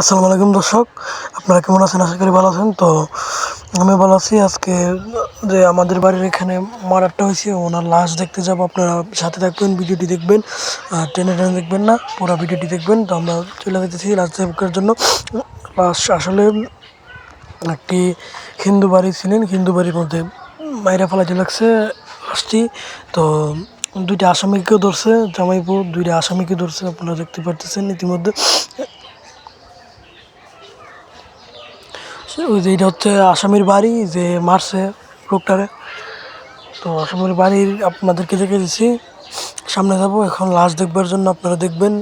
আসসালামু আলাইকুম দর্শক, আপনারা কেমন আছেন? আশা করি ভালো আছেন। তো আমি ভালো আছি। আজকে যে আমাদের বাড়ির এখানে মারারটা হয়েছে, ওনার লাশ দেখতে যাব। আপনারা সাথে থাকবেন, ভিডিওটি দেখবেন, আর টেনে টেনে দেখবেন না, পুরো ভিডিওটি দেখবেন। তো আমরা চলে যেতেছি লাশ দেখার জন্য। লাশ আসলে একটি হিন্দু বাড়ি ছিলেন। হিন্দু বাড়ির মধ্যে মাইরা ফেলাইতে লাগছে লাশটি। তো দুইটা আসামিকেও ধরছে, জামাইপুর, দুইটা আসামিকে ধরছে, আপনারা দেখতে পারতেছেন ইতিমধ্যে। ওই যে এটা হচ্ছে আসামির বাড়ি, যে মারছে লোকটারে। তো আসামির বাড়ির আপনাদেরকে দেখে দিচ্ছি। সামনে যাব, এখন লাশ দেখবার জন্য আপনারা দেখবেন।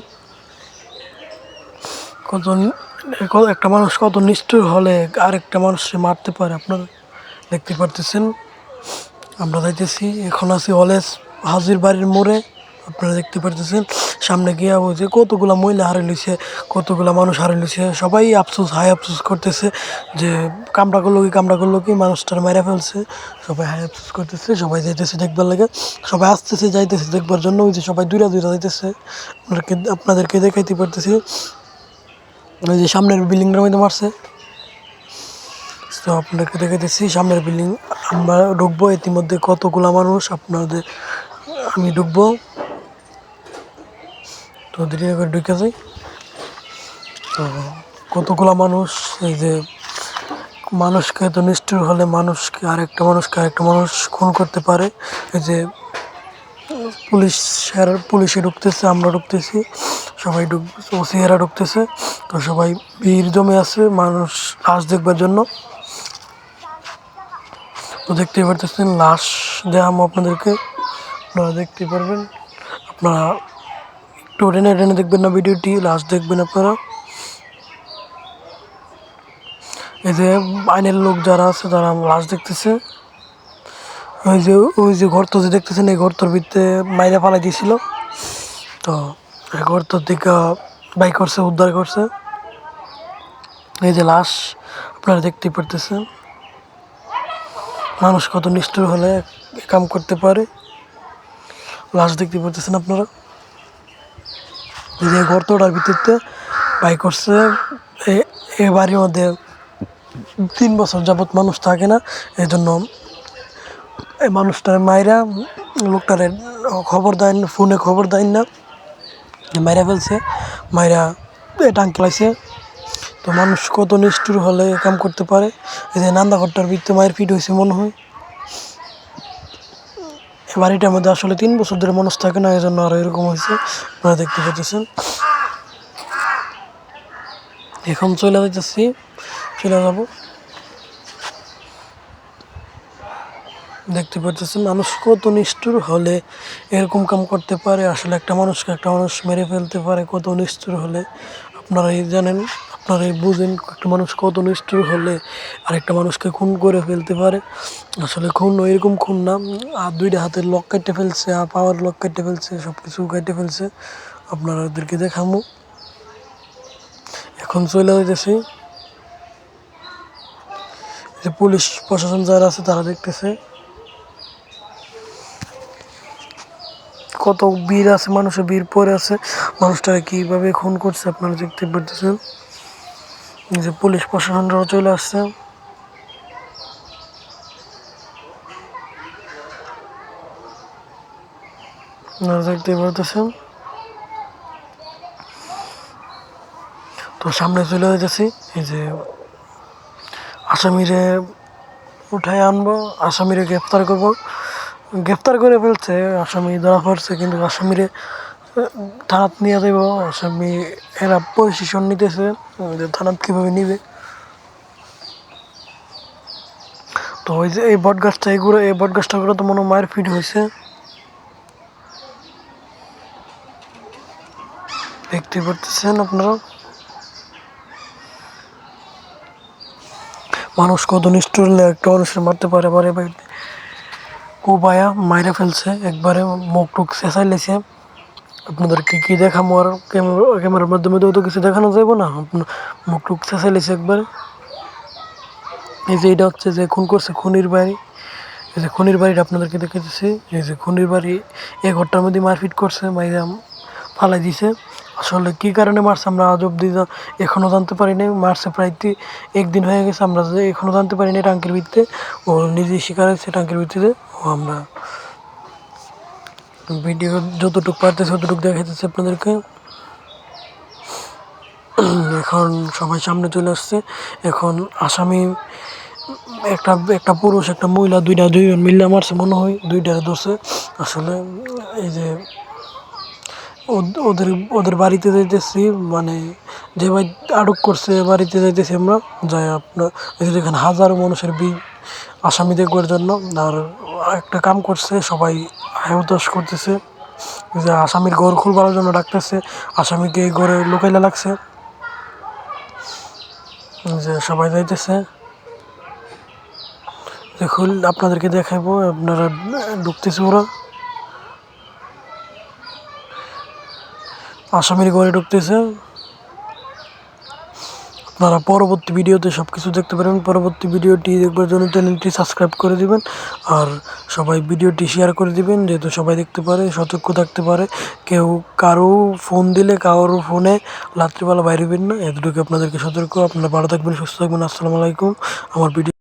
কত একটা মানুষ কত নিষ্ঠুর হলে আর আরেকটা মানুষকে মারতে পারে আপনারা দেখতে পারতেছেন। আমরা যাইতেছি, এখন আছি অলেজ হাজির বাড়ির মোড়ে। আপনারা দেখতে পারতেছেন, সামনে গিয়া যে কতগুলা মহিলা হারে লইছে, কতগুলা মানুষ হারে লইছে, সবাই আফসোস হাই আফসোস করতেছে যে কামড়া করল কি, কামড়া করল কি, মানুষটার মেরে ফেলছে, সবাই হাই আফসোস করতেছে, সবাই যাইতেছে দেখবার লাগে, সবাই আসতেছে, যাইতেছে দেখবার জন্য, ওই যে সবাই দূরা দূরা যাইতেছে, আপনাদেরকে আপনাদেরকে দেখাইতে পারতেছি। ওই যে সামনের বিল্ডিংটার মধ্যে মারছে। তো আপনাদেরকে দেখাইতেছি, সামনের বিল্ডিং আমরা ঢুকবো, ইতিমধ্যে কতগুলা মানুষ আপনাদের, আমি ঢুকবো। তো না করে ঢুকে যাই। তো কতগুলা মানুষ, এই যে মানুষকে তো নিষ্ঠুর হলে মানুষকে আরেকটা মানুষকে আরেকটা মানুষ খুন করতে পারে। এই যে পুলিশ পুলিশে ঢুকতেছে, আমরা ঢুকতেছি, সবাই ঢুক ওসিয়ারা ঢুকতেছে, তো সবাই ভিড় জমে আছে মানুষ লাশ দেখবার জন্য। তো দেখতেই পারতেছেন, লাশ দেখাম আপনাদেরকে, আপনারা দেখতে পারবেন, আপনারা একটু টেনে দেখবেন না ভিডিওটি লাশ দেখবেন আপনারা। এই যে আইনের লোক যারা আছে, তারা লাশ দেখতেছে। ওই যে ওই যে ঘর তো যে দেখতেছেন, এই গর্তর ভিতরে মাইরা ফালাই দিয়েছিল। তো এই গর্তর দিকে বাইক করছে, উদ্ধার করছে। এই যে লাশ, আপনারা দেখতেই পারতেছেন। মানুষ কত নিষ্ঠুর হলে কাম করতে পারে। লাশ দেখতে পারতেছেন আপনারা। এই যে গর্তটার ভিতরতে বাই করছে, এ- বাড়ির মধ্যে তিন বছর যাবত মানুষ থাকে না এই জন্য এই মানুষটার মায়েরা লোকটারে খবর দেয় ফোনে খবর দেয় না, মাইরা ফেলছে মায়েরা টাঙ্কলাইছে তো মানুষ কত নিষ্ঠুর হলে কাম করতে পারে? এই যে নান্দাঘরটার ভিতরে মায়ের ফিট হয়েছে মনে হয়। এই বাড়িটার মধ্যে আসলে তিন বছর ধরে মানুষ থাকে না এই জন্য এরকম হয়েছে। আপনারা দেখতে পাচ্ছেন। এখন চলে যাইতেছি, চলে যাব। দেখতে পাচ্ছেন, মানুষ কত নিষ্ঠুর হলে এরকম কাম করতে পারে। আসলে একটা মানুষকে একটা মানুষ মেরে ফেলতে পারে, কত নিষ্ঠুর হলে। আপনারাই জানেন। আপনারাই বুঝেন একটা মানুষ কত নিষ্ঠুর হলে আরেকটা মানুষকে খুন করে ফেলতে পারে। আসলে খুন এরকম খুন না। আর দুইটা হাতের লক কেটে ফেলছে আর পাওয়ার লক কেটে ফেলছে সব কিছু কেটে ফেলছে। আপনারা ওদেরকে দেখামো। এখন চলে যাইতেছি। যে পুলিশ প্রশাসন যারা আছে তারা দেখতেছে। কত বীর আছে, মানুষের বীর পরে আছে। মানুষটাকে কীভাবে খুন করছে আপনারা দেখতে পারতেছেন। যে পুলিশ প্রশাসনরাও চলে আসছে। তো সামনে চলে যেতেছি এই যে আসামিরে উঠায় আনব, আসামিরে গ্রেফতার করব। গ্রেফতার করে ফেলছে, আসামি ধরা পড়ছে, কিন্তু আসামিরে থানাত নিয়ে যাইব আসামি এরা পজিশন নিতেছে থানাত কীভাবে নিবে। তো ওই যে এই বট গাছটা এগুলো এই বট গাছটা করে তো মনে মায়ের ফিট হয়েছে দেখতে পারতেছেন আপনারা? মানুষ কত নিষ্ঠুর, একটা মানুষের মারতে পারে পারে কুবায়া মাইরা ফেলছে, একবারে মুখ টুক চেঁচাই লেছে। আপনাদের কি কি দেখামো আর ক্যামেরা ক্যামেরার মাধ্যমে তো কিছু দেখানো যাব না। মুখ টুক চেঁচাই লেছে একবারে। এই যে এটা হচ্ছে যে খুন করছে খুনির বাড়ি। এই যে খুনির বাড়িটা আপনাদেরকে দেখেছি এই যে খুনির বাড়ি এই ঘরটার মধ্যে মারপিট করছে, মাইরা ফালাই দিছে। আসলে কী কারণে মারছে আমরা আজ অব্দি এখনও জানতে পারিনি মারছে প্রায় একদিন হয়ে গেছে, আমরা যে এখনও জানতে পারিনি টাঙ্কির ভিত্তিতে। ও নিজেই শিকার হয়েছে টাঙ্কির ভিত্তিতে। ও আমরা ভিডিও যতটুকু পারতেছে, ততটুকু দেখাইতেছে আপনাদেরকে। এখন সবাই সামনে চলে আসছে। এখন আসামি একটা একটা পুরুষ, একটা মহিলা, দুইটা দুইজন মিল্লা মারছে মনে হয়, দুইটারে দোষে আসলে এই যে ওদ- ওদের ওদের বাড়িতে যাইতেছি মানে যে ভাই আটক করছে, বাড়িতে যাইতেছি আমরা, যাই আপনার দেখেন হাজারো মানুষের বি আসামি দেখবার জন্য। আর একটা কাম করছে, সবাই হায়তাস করতেছে। যে আসামির ঘর খুলবার জন্য ডাকতেছে, আসামিকে ঘরে লুকাইলে লাগছে। যে সবাই যাইতেছে। দেখুন, আপনাদেরকে দেখাবো আপনারা ঢুকতেছে ওরা। আসামির ঘরে ঢুকতেছে। আপনারা পরবর্তী ভিডিওতে সব কিছু দেখতে পারেন পরবর্তী ভিডিওটি দেখবার জন্য চ্যানেলটি সাবস্ক্রাইব করে দিবেন আর সবাই ভিডিওটি শেয়ার করে দিবেন যেহেতু সবাই দেখতে পারে, সতর্ক থাকতে পারে। কেউ কারও ফোন দিলে কারোর ফোনে রাত্রিবেলা বাইরে হবেন না। এতটুকু আপনাদেরকে সতর্ক। আপনারা ভালো থাকবেন, সুস্থ থাকবেন। আসসালামু আলাইকুম। আমার ভিডিও